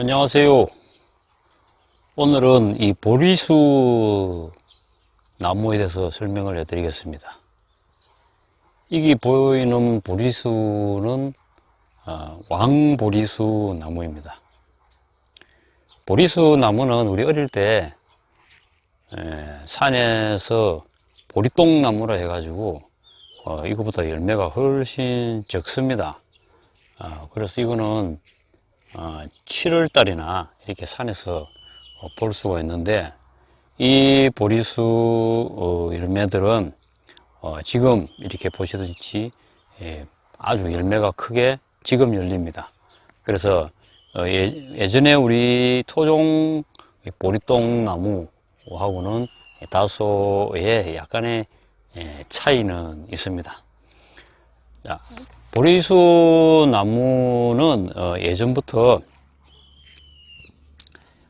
안녕하세요. 오늘은 이 보리수 나무에 대해서 설명을 해 드리겠습니다. 이게 보이는 보리수는 어, 왕보리수 나무입니다. 보리수 나무는 우리 어릴 때 에, 산에서 보리똥 나무라 해 가지고 어, 이거보다 열매가 훨씬 적습니다. 어, 그래서 이거는 어, 7월 달이나 이렇게 산에서 어, 볼 수가 있는데 이 보리수 어, 열매들은 어, 지금 이렇게 보시듯이 예, 아주 열매가 크게 지금 열립니다. 그래서 어, 예, 전에 우리 토종 보리똥 나무하고는 다소의 약간의 예, 차이는 있습니다. 자, 보리수 나무는 어, 예전부터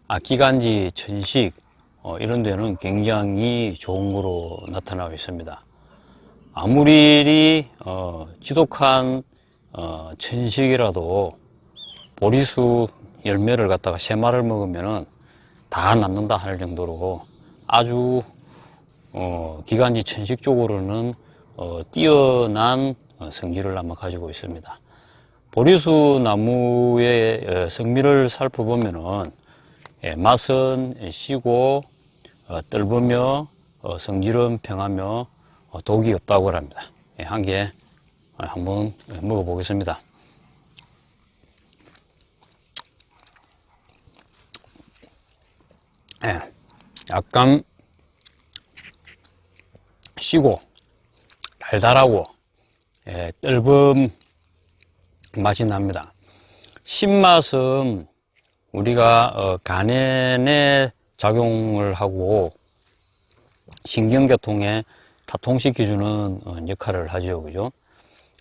악기간지, 천식 어, 이런 데는 굉장히 좋은 거로 나타나고 있습니다. 아무리 어, 지독한 어, 천식이라도 보리수 열매를 갖다가 세 마를 먹으면은 다 낫는다 할 정도로 아주 어, 기관지 천식 쪽으로는 어, 뛰어난 어, 성질을 아마 가지고 있습니다. 보리수 나무의 어, 성미를 살펴보면은 예, 맛은 시고 어, 떫으며 어, 성질은 평하며 어, 독이 없다고 합니다. 예, 한개 한번 먹어보겠습니다. 예, 약간 시고 달달하고 예, 떫은 맛이 납니다. 신맛은 우리가 어, 간에 작용을 하고 신경계통에 타통시켜주는 어, 역할을 하죠, 그죠?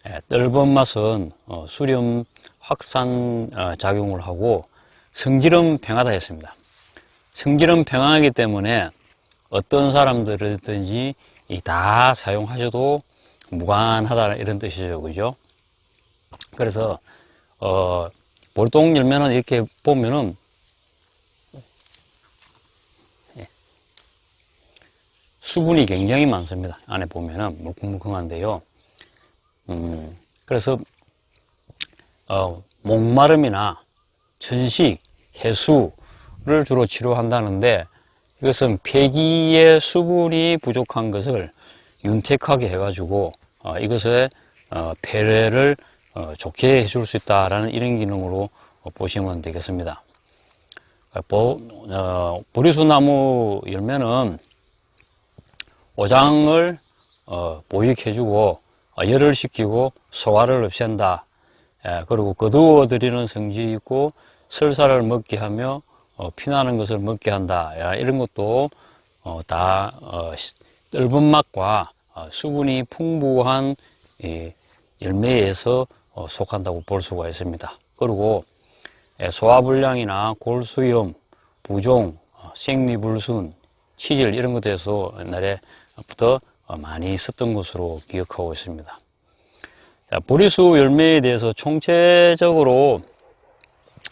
예, 떫은 맛은 어, 수렴 확산 어, 작용을 하고 성질은 평하다 했습니다. 성질은 평하기 때문에 어떤 사람들이든지 이다 사용하셔도 무관하다 이런 뜻이죠, 그죠? 그래서 어, 볼동 열매는 이렇게 보면은 예, 수분이 굉장히 많습니다. 안에 보면은 물컹물컹한데요. 음, 그래서 어, 목마름이나 천식, 해수를 주로 치료한다는데 이것은 폐기의 수분이 부족한 것을 윤택하게 해가지고 어, 이것의 어, 폐를 어, 좋게 해줄 수 있다라는 이런 기능으로 어, 보시면 되겠습니다. 보, 어, 보리수나무 열매는 오장을 어, 보육해주고 어, 열을 식히고 소화를 없앤다. 예, 그리고 거두어들이는 성질이 있고 설사를 먹게 하며 어, 피나는 것을 먹게 한다. 야, 이런 것도 어, 다 어, 시- 떫은 맛과 어, 수분이 풍부한 이 열매에서 어, 속한다고 볼 수가 있습니다. 그리고 예, 소화불량이나 골수염, 부종, 어, 생리불순, 치질 이런 것에서 옛날에부터 어, 많이 있었던 것으로 기억하고 있습니다. 자, 보리수 열매에 대해서 총체적으로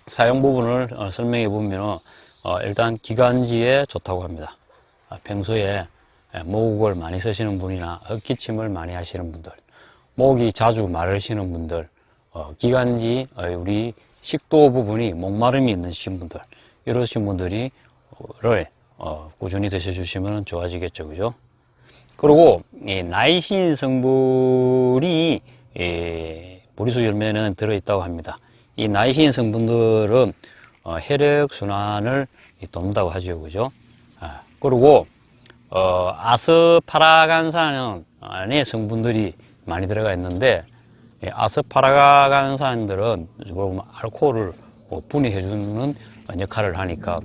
사용 부분을 어, 설명해 보면 어, 일단 기관지에 좋다고 합니다. 아, 평소에 예, 목을 많이 쓰시는 분이나 헛기침을 많이 하시는 분들, 목이 자주 마르시는 분들, 어, 기관지 어, 우리 식도 부분이 목마름이 있으신 분들 이러신 분들이 를 어, 꾸준히 드셔주시면 좋아지겠죠, 그죠? 그리고 이 나이신 성분이 이 보리수 열매는 들어있다고 합니다. 이 나이신 성분들은 어, 혈액 순환을 이 돕는다고 하죠, 그죠? 아, 그리고 어, 아스파라간산 안에 성분들이 많이 들어가 있는데 이 아스파라간산들은 보면 알코올을 뭐 분해해주는 역할을 하니까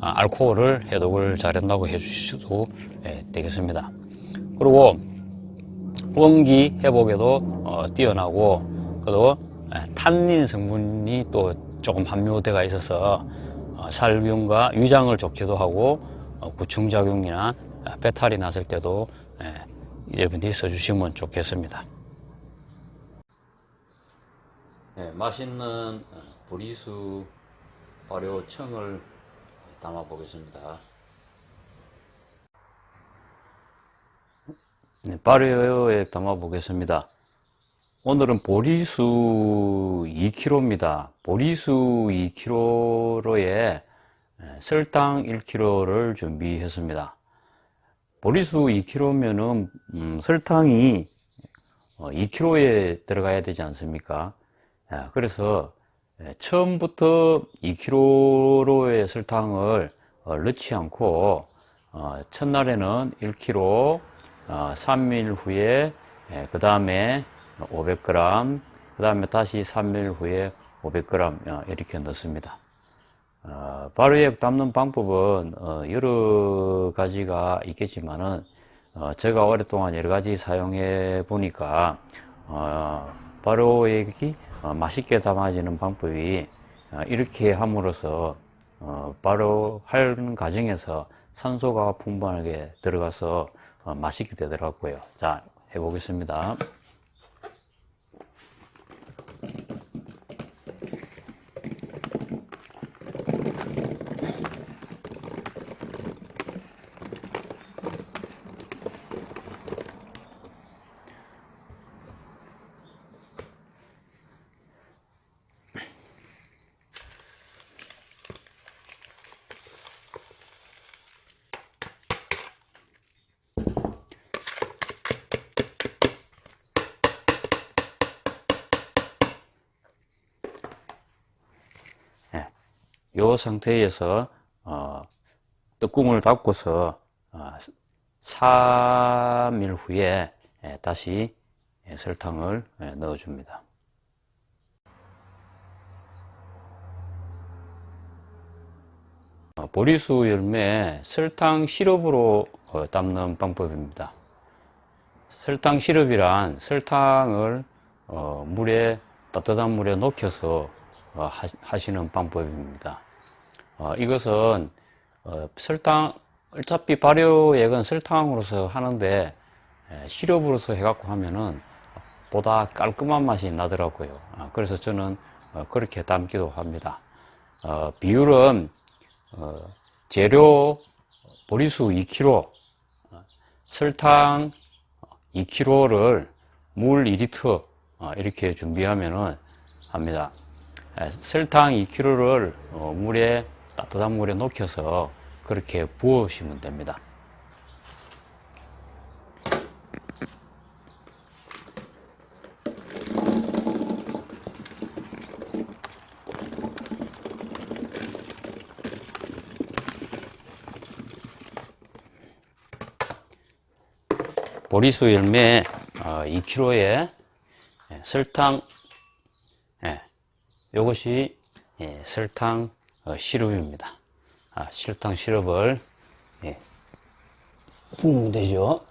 아, 알코올을 해독을 잘한다고 해주셔도 예, 되겠습니다. 그리고 원기 회복에도 어, 뛰어나고 그리고 예, 탄닌 성분이 또 조금 함유되어 있어서 어, 살균과 위장을 좋기도 하고 어, 구충작용이나 아, 배탈이 났을 때도 예, 여러분들이 써주시면 좋겠습니다. 네, 맛있는 어, 보리수 발효청을 담아 보겠습니다. 네, 발효에 담아 보겠습니다. 오늘은 보리수 2kg입니다. 보리수 2kg에 설탕 1kg를 준비했습니다. 보리수 2kg면은 음, 설탕이 2kg에 들어가야 되지 않습니까? 야, 그래서 예, 처음부터 2kg의 설탕을 어, 넣지 않고 어, 첫날에는 1kg, 어, 3일 후에 그 다음에 500g, 그 다음에 다시 3일 후에 500g 어, 이렇게 넣습니다. 어, 발효액 담는 방법은 어, 여러 가지가 있겠지만은 어, 제가 오랫동안 여러 가지 사용해 보니까 어, 발효액이 어, 맛있게 담아지는 방법이 어, 이렇게 함으로써 어, 발효하는 과정에서 산소가 풍부하게 들어가서 어, 맛있게 되더라고요. 자, 해보겠습니다. 이 상태에서 어, 뚜껑을 닫고서 어, 3일 후에 예, 다시 예, 설탕을 예, 넣어줍니다. 어, 보리수 열매 설탕 시럽으로 어, 담는 방법입니다. 설탕 시럽이란 설탕을 어, 물에 따뜻한 물에 녹여서 어, 하시는 방법입니다. 어, 이것은 어, 설탕 어차피 발효액은 설탕으로서 하는데 에, 시럽으로서 해갖고 하면은 보다 깔끔한 맛이 나더라고요. 아, 그래서 저는 어, 그렇게 담기도 합니다. 어, 비율은 어, 재료 보리수 2kg, 어, 설탕 2kg를 물 2리터 어, 이렇게 준비하면은 합니다. 에, 설탕 2kg를 어, 물에 따뜻한 물에 녹여서 그렇게 부으시면 됩니다. 보리수 열매 2kg에 설탕 예, 요것이 예, 설탕 어, 시럽입니다. 아, 설탕 시럽을 예, 부으면 되죠.